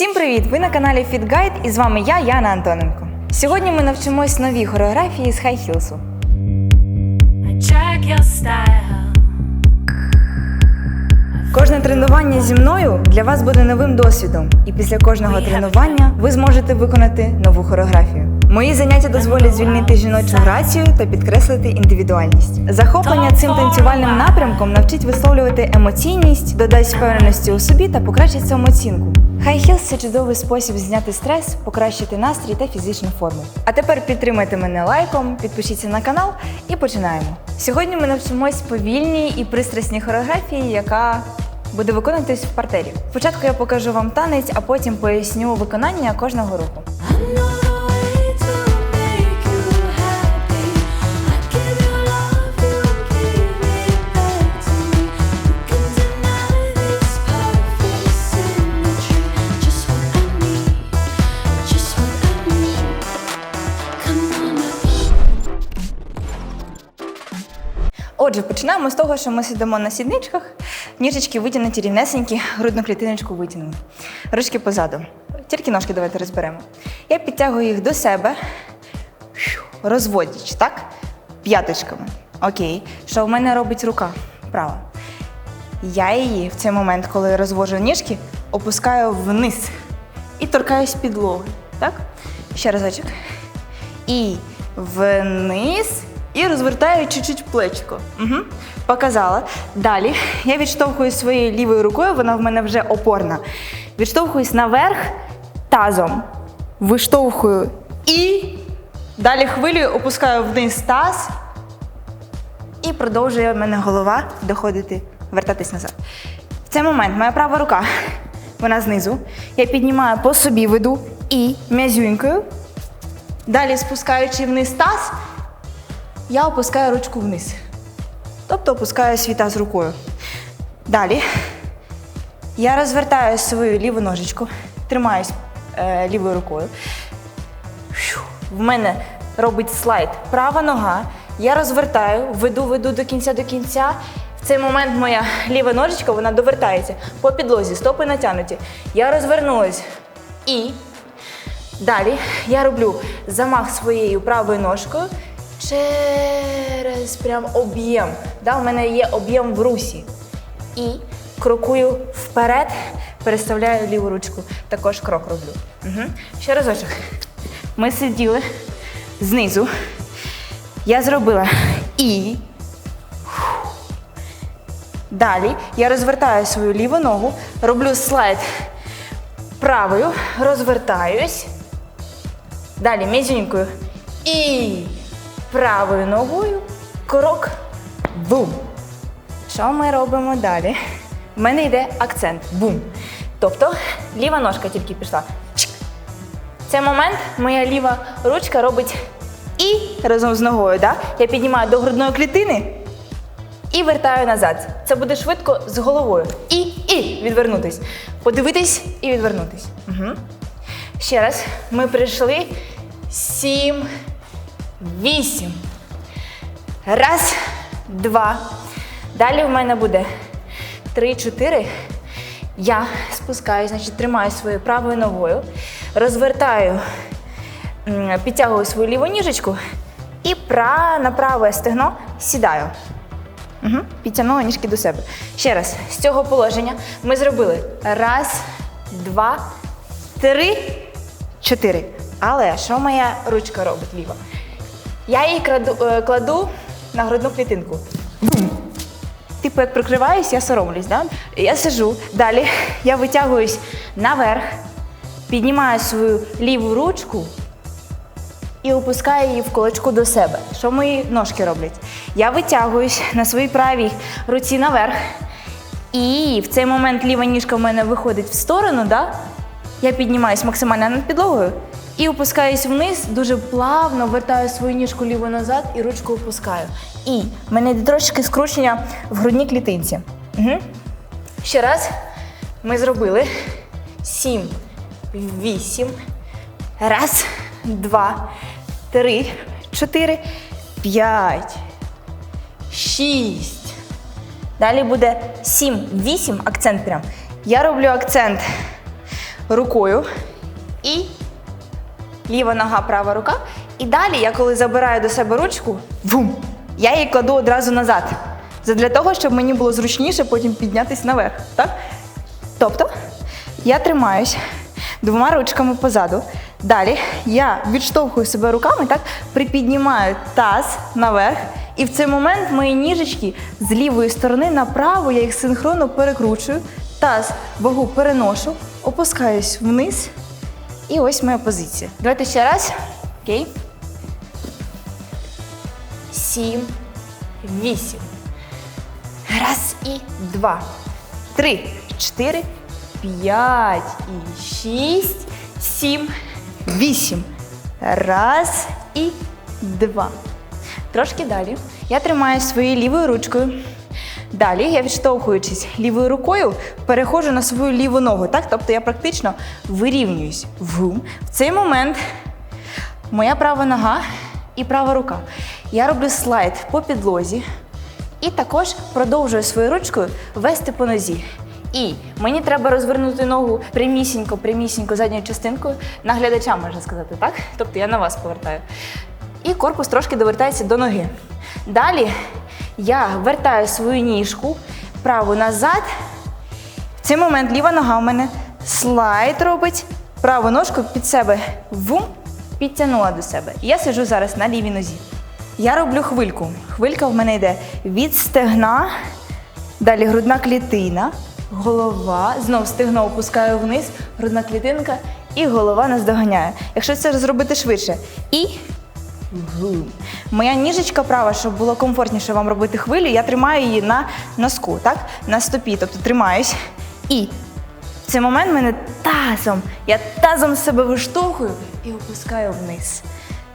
Всім привіт! Ви на каналі FitGuide і з вами я, Яна Антоненко. Сьогодні ми навчимось новій хореографії з хай-хілсу. Кожне тренування зі мною для вас буде новим досвідом, і після кожного тренування ви зможете виконати нову хореографію. Мої заняття дозволять звільнити жіночу грацію та підкреслити індивідуальність. Захоплення цим танцювальним напрямком навчить висловлювати емоційність, додасть впевненості у собі та покращить самооцінку. Хай хілс це чудовий спосіб зняти стрес, покращити настрій та фізичну форму. А тепер підтримайте мене лайком, підпишіться на канал і починаємо. Сьогодні ми навчимось повільній і пристрасній хореографії, яка буде виконуватись в партері. Спочатку я покажу вам танець, а потім поясню виконання кожного руху. Отже, починаємо з того, що ми сидимо на сідничках, ніжечки витягнуті рівнесенькі, грудну клітиночку витягнули. Ручки позаду. Тільки ножки давайте розберемо. Я підтягую їх до себе, розводячи, так? П'яточками. Окей. Що в мене робить рука? Права. Я її в цей момент, коли розвожу ніжки, опускаю вниз і торкаюсь підлоги. Так? Ще разочок. І вниз. І розвертаю чуть-чуть плечко. Угу. Показала. Далі я відштовхую своєю лівою рукою, вона в мене вже опорна. Відштовхуюсь наверх тазом. Виштовхую і далі хвилею опускаю вниз таз. І продовжує в мене голова доходити, вертатись назад. В цей момент моя права рука, вона знизу. Я піднімаю по собі веду і м'язюнькою. Далі спускаючи вниз таз, я опускаю ручку вниз. Тобто опускаю свій таз рукою. Далі я розвертаю свою ліву ножичку, тримаюсь е, лівою рукою. В мене робить слайд права нога. Я розвертаю, веду, веду до кінця до кінця. В цей момент моя ліва ножичка вона довертається по підлозі, стопи натягнуті. Я розвернулась і далі я роблю замах своєю правою ножкою через прям об'єм. Да, у мене є об'єм в русі. І крокую вперед, переставляю ліву ручку. Також крок роблю. Угу. Ще разочок. Ми сиділи знизу. Я зробила і. Далі я розвертаю свою ліву ногу, роблю слайд правою, розвертаюсь. Далі мізюнькою. І правою ногою крок. Бум. Що ми робимо далі? У мене йде акцент. Бум. Тобто ліва ножка тільки пішла. В цей момент моя ліва ручка робить і разом з ногою. Да? Я піднімаю до грудної клітини і вертаю назад. Це буде швидко з головою. І, і відвернутись. Подивитись і відвернутись. Угу. Ще раз. Ми прийшли. Сім, вісім. Раз, два. Далі в мене буде три, чотири. Я спускаюсь, значить, тримаю своєю правою ногою, розвертаю, підтягую свою ліву ніжечку і на праве стегно сідаю. Угу. Підтягнула ніжки до себе. Ще раз, з цього положення ми зробили раз, два, три, чотири. Але що моя ручка робить ліва? Я її краду, е, кладу на грудну клітинку. Типу, як прикриваюсь, я соромлюсь. Да? Я сижу, далі я витягуюсь наверх, піднімаю свою ліву ручку і опускаю її в кулачку до себе. Що мої ножки роблять? Я витягуюсь на своїй правій руці наверх. І в цей момент ліва ніжка в мене виходить в сторону, да? я піднімаюсь максимально над підлогою і опускаюсь вниз, дуже плавно вертаю свою ніжку ліву назад і ручку опускаю. І в мене йде трошки скручення в грудній клітинці. Угу. Ще раз ми зробили сім, вісім. Раз, два, три, чотири, п'ять, шість. Далі буде 7, 8, акцент прям. Я роблю акцент рукою і ліва нога, права рука. І далі я коли забираю до себе ручку, вум, я її кладу одразу назад. Це для того, щоб мені було зручніше потім піднятися наверх. Так? Тобто я тримаюсь двома ручками позаду. Далі я відштовхую себе руками, так, припіднімаю таз наверх. І в цей момент мої ніжечки з лівої сторони на праву, я їх синхронно перекручую, таз вагу переношу, опускаюсь вниз. І ось моя позиція. Давайте ще раз. Окей. Сім, вісім. Раз і два. Три, чотири, п'ять і шість, сім, вісім. Раз і два. Трошки далі. Я тримаю своєю лівою ручкою. Далі я відштовхуючись лівою рукою, переходжу на свою ліву ногу. Так? Тобто я практично вирівнююсь. Вум. В цей момент моя права нога і права рука. Я роблю слайд по підлозі і також продовжую своєю ручкою вести по нозі. І мені треба розвернути ногу прямісінько, прямісінько задньою частинкою на глядача, можна сказати, так? Тобто я на вас повертаю. І корпус трошки довертається до ноги. Далі я вертаю свою ніжку праву назад. В цей момент ліва нога у мене слайд робить, праву ножку під себе вум, підтягнула до себе. Я сиджу зараз на лівій нозі. Я роблю хвильку. Хвилька в мене йде від стегна, далі грудна клітина, голова, знов стегно опускаю вниз, грудна клітинка і голова нас доганяє. Якщо це зробити швидше. І. Моя ніжечка права, щоб було комфортніше вам робити хвилю, я тримаю її на носку, так? На стопі, тобто тримаюсь. І в цей момент мене тазом, я тазом себе виштовхую і опускаю вниз.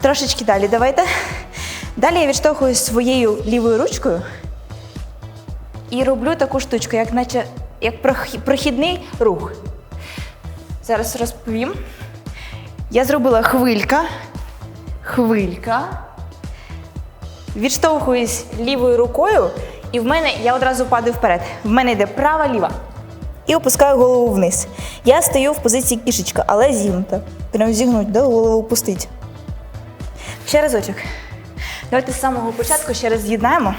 Трошечки далі давайте. Далі я відштовхую своєю лівою ручкою і роблю таку штучку, як наче як прохідний рух. Зараз розповім. Я зробила хвилька, хвилька. Відштовхуюсь лівою рукою, і в мене я одразу падаю вперед. В мене йде права ліва. І опускаю голову вниз. Я стою в позиції кішечка, але зігнута. Прям зігнуть, да, голову опустить. Ще разочок. Давайте з самого початку ще раз з'єднаємо.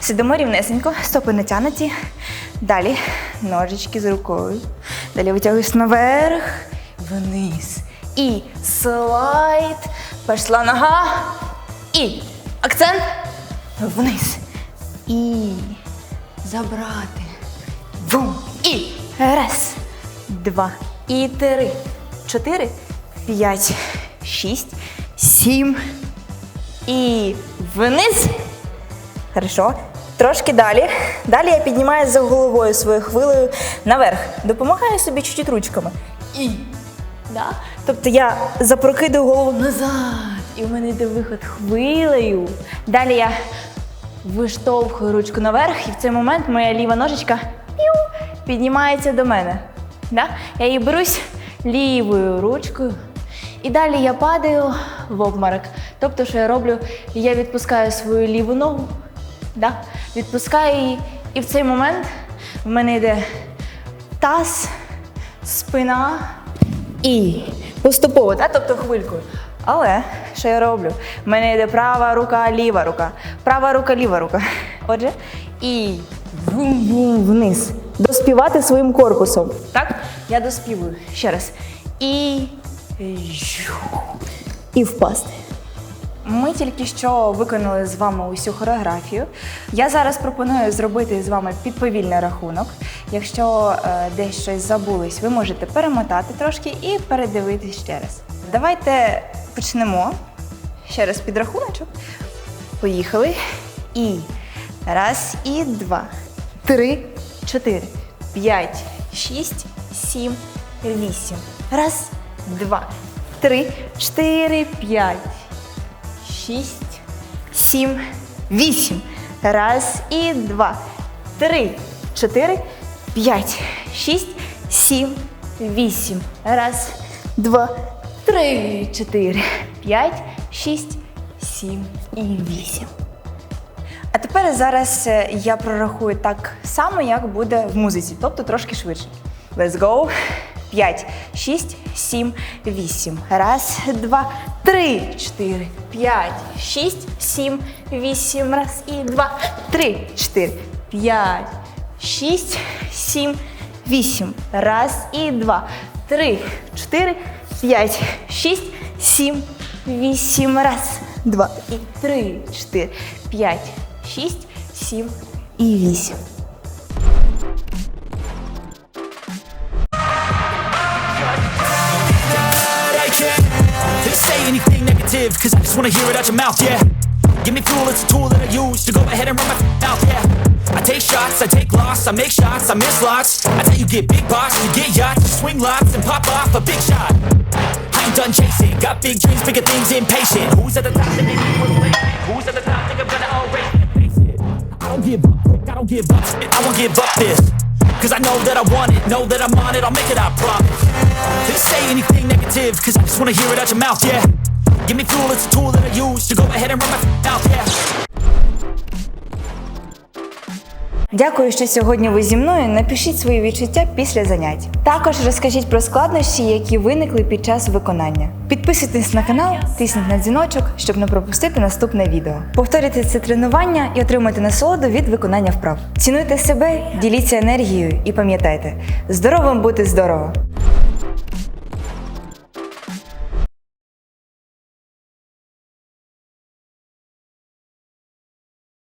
Сидимо рівнесенько, стопи натягнуті. Далі ножички з рукою. Далі витягуюсь наверх, вниз. І слайд. Пішла нога. І акцент вниз. І забрати. Бум. І раз, два, і три, чотири, п'ять, шість, сім. І вниз. Хорошо. Трошки далі. Далі я піднімаюся за головою своєю хвилею наверх. Допомагаю собі чуть-чуть ручками. І. Да? Тобто я запрокидую голову назад. І в мене йде виход хвилею. Далі я виштовхую ручку наверх, і в цей момент моя ліва ножичка піу, піднімається до мене. Да? Я її берусь лівою ручкою. І далі я падаю в обморок. Тобто, що я роблю, я відпускаю свою ліву ногу, да? відпускаю її, і в цей момент в мене йде таз, спина і поступово, да? тобто хвилькою. Але що я роблю? У мене йде права рука, ліва рука, права рука, ліва рука. Отже, і бум-бум вниз. Доспівати своїм корпусом. Так? Я доспівую. Ще раз. І. І впасти. Ми тільки що виконали з вами усю хореографію. Я зараз пропоную зробити з вами підповільний рахунок. Якщо е, десь щось забулось, ви можете перемотати трошки і передивитись ще раз. Давайте почнемо. Ще раз підрахуночок. Поїхали. І раз, і два, три, чотири, п'ять, шість, сім, вісім. Раз, два, три, чотири, п'ять шість, сім, вісім. Раз і два, три, чотири, п'ять, шість, сім, вісім. Раз, два, три, чотири, п'ять, шість, сім і вісім. А тепер зараз е, я прорахую так само, як буде в музиці, тобто трошки швидше. Let's go. п'ять, шість, сім, вісім. Раз, два, три, чотири, п'ять, шість, сім, вісім. Раз і два, три, чотири, п'ять, шість, сім, вісім. Раз і два, три, чотири, п'ять, шість, сім, вісім. Раз, два і три, чотири, п'ять, шість, сім і вісім. Negative, cause I just wanna hear it out your mouth, yeah. Give me fuel, it's a tool that I use to go ahead and run my mouth, yeah. I take shots, I take loss, I make shots, I miss lots. I tell you, get big box, you get yachts, you swing lots and pop off a big shot. I ain't done chasing, got big dreams, bigger things, impatient. Who's at the top? Way. Who's at the top? Think I'm gonna face it. I don't give up, I don't give up, I won't give up this. Cause I know that I want it, know that I'm on it, I'll make it, I promise. They say anything negative, cause I just wanna hear it out your mouth, yeah. Give me fuel, it's a tool that I use to go ahead and run my mouth, yeah. Дякую, що сьогодні ви зі мною. Напишіть свої відчуття після занять. Також розкажіть про складнощі, які виникли під час виконання. Підписуйтесь на канал, тисніть на дзвіночок, щоб не пропустити наступне відео. Повторюйте це тренування і отримуйте насолоду від виконання вправ. Цінуйте себе, діліться енергією і пам'ятайте, здоровим бути здорово!